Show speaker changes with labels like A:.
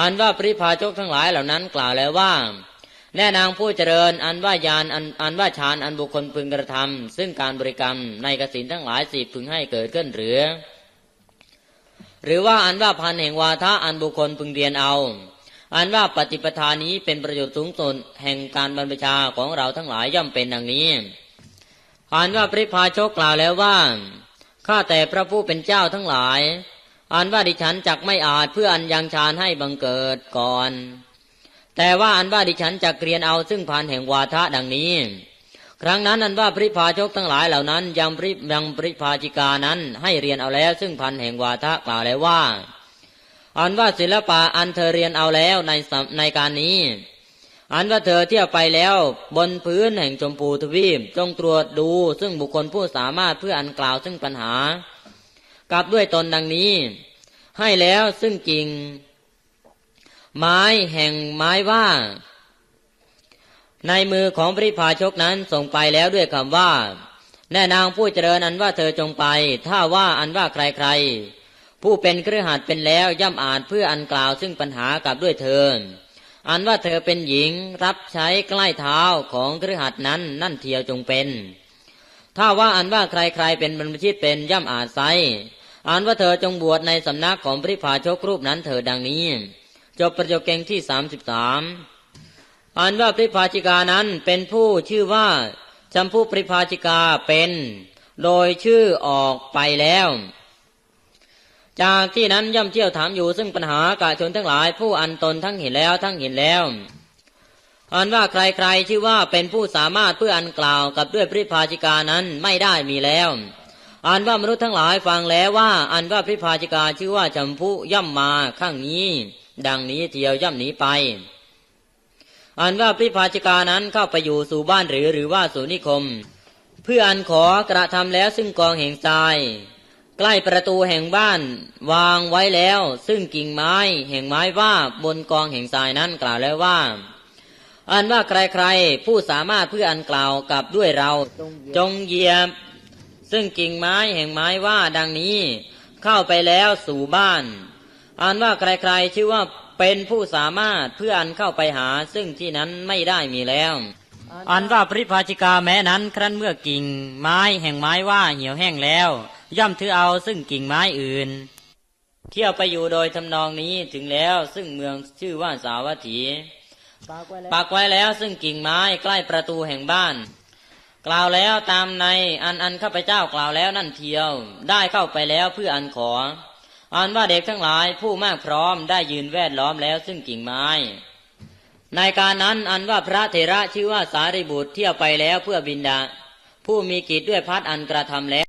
A: อันว่าปริพาชกทั้งหลายเหล่านั้นกล่าวแล้วว่า แน่นางผู้เจริญ อันว่ายานอันอันว่าฌานอันบุคคลพึงกระทำซึ่งการบริกรรมในกสินทั้งหลายสิพึงให้เกิดขึ้นหรือ หรือว่าอันว่าพันแห่งวาทะอันบุคคลพึงเรียนเอา อันว่าปฏิปทานี้เป็นประโยชน์สูงสุดแห่งการบรรพชาของเราทั้งหลายย่อมเป็นดังนี้อันว่าปริพาชกกล่าวแล้วว่าข้าแต่พระผู้เป็นเจ้าทั้งหลาย อันว่าดิฉันจักไม่อาจเพื่ออันยังฌานให้บังเกิดก่อน แต่ว่าอันว่าดิฉันจักเรียนเอาซึ่งพันแห่งวาทะดังนี้ ครั้งนั้นอันว่าปริพาชกทั้งหลายเหล่านั้นยังปริยังปริพาจิกานั้นให้เรียนเอาแล้ว ซึ่งพันแห่งวาทะกล่าวแล้วว่า อันว่าศิลปะอันเธอเรียนเอาแล้วในในการนี้ อันว่าเธอเที่ยวไปแล้วบนพื้นแห่งชมพูทวีปจงตรวจดูซึ่งบุคคลผู้สามารถเพื่ออันกล่าวซึ่งปัญหา กับด้วยตนดังนี้ ให้แล้วซึ่งกิ่ง ไม้แห่งไม้ว่า ในมือของปริพาชกนั้นส่งไปแล้วด้วยคำว่า แน่นางผู้เจริญอันว่าเธอจงไป ถ้าว่าอันว่าใครๆ ผู้เป็นเครือหัดเป็นแล้วย่ำอาจเพื่ออันกล่าวซึ่งปัญหากับด้วยเธออันว่าเธอเป็นหญิงรับใช้ใกล้เท้าของเครือหัดนั้นนั่นเทียวจงเป็น ถ้าว่าอันว่าใครๆเป็นบรรพชิตเป็นย่ำอาจไซ อันว่าเธอจงบวชในสำนักของพริพาชกรูปนั้นเธอดังนี้ จบประโยคเก่งที่สามสิบสามอันว่าพริพาชิกานั้นเป็นผู้ชื่อว่าจำผู้ปริพาชิกาเป็น โดยชื่อออกไปแล้ว จากที่นั้นย่อมเที่ยวถามอยู่ซึ่งปัญหากาชนทั้งหลายผู้อันตนทั้งเห็นแล้วทั้งเห็นแล้วอันว่าใครๆชื่อว่าเป็นผู้สามารถเพื่ออันกล่าวกับด้วยพริพาชิกานั้นไม่ได้มีแล้ว อันว่ามนุษย์ทั้งหลายฟังแล้วว่า อันว่าพริพาชิกาชื่อว่าจำผู้ย่ำมาข้างนี้ ดังนี้เที่ยวย่ำหนีไป อันว่าพริพาชิกานั้นเข้าไปอยู่สู่บ้านหรือหรือว่าสู่นิคม เพื่ออันขอกระทำแล้วซึ่งกองแห่งทราย ใกล้ประตูแห่งบ้านวางไว้แล้ว ซึ่งกิ่งไม้แห่งไม้ว่าบนกองแห่งทรายนั้นกล่าวแล้วว่าอันว่าใครๆ ผู้สามารถเพื่ออันกล่าวกับด้วยเรา จงเยียบ ซึ่งกิ่งไม้แห่งไม้ว่าดังนี้ เข้าไปแล้วสู่บ้านอันว่าใครๆชื่อว่าเป็นผู้สามารถเพื่ออันเข้าไปหา ซึ่งที่นั้นไม่ได้มีแล้วอันว่าปริภาชิกาแม้นั้น ครั้นเมื่อกิ่ง ไม้แห่งไม้ว่าเหี่ยวแห้งแล้ว ย่อมถือเอาซึ่งกิ่งไม้อื่น เที่ยวไปอยู่โดยทำนองนี้ถึงแล้วซึ่งเมืองชื่อว่าสาวัตถีปักไว้แล้วซึ่งกิ่งไม้ใกล้ประตูแห่งบ้าน กล่าวแล้วตามในอันอันข้าพเจ้ากล่าวแล้วนั่นเทียว ได้เข้าไปแล้วเพื่ออันขออันว่าเด็กทั้งหลายผู้มากพร้อมได้ยืนแวดล้อมแล้วซึ่งกิ่งไม้ ในการนั้นอันว่าพระเถระชื่อว่าสารีบุตรเที่ยวไปแล้วเพื่อบินดา ผู้มีกิจด้วยพัดอันกระทำแล้ว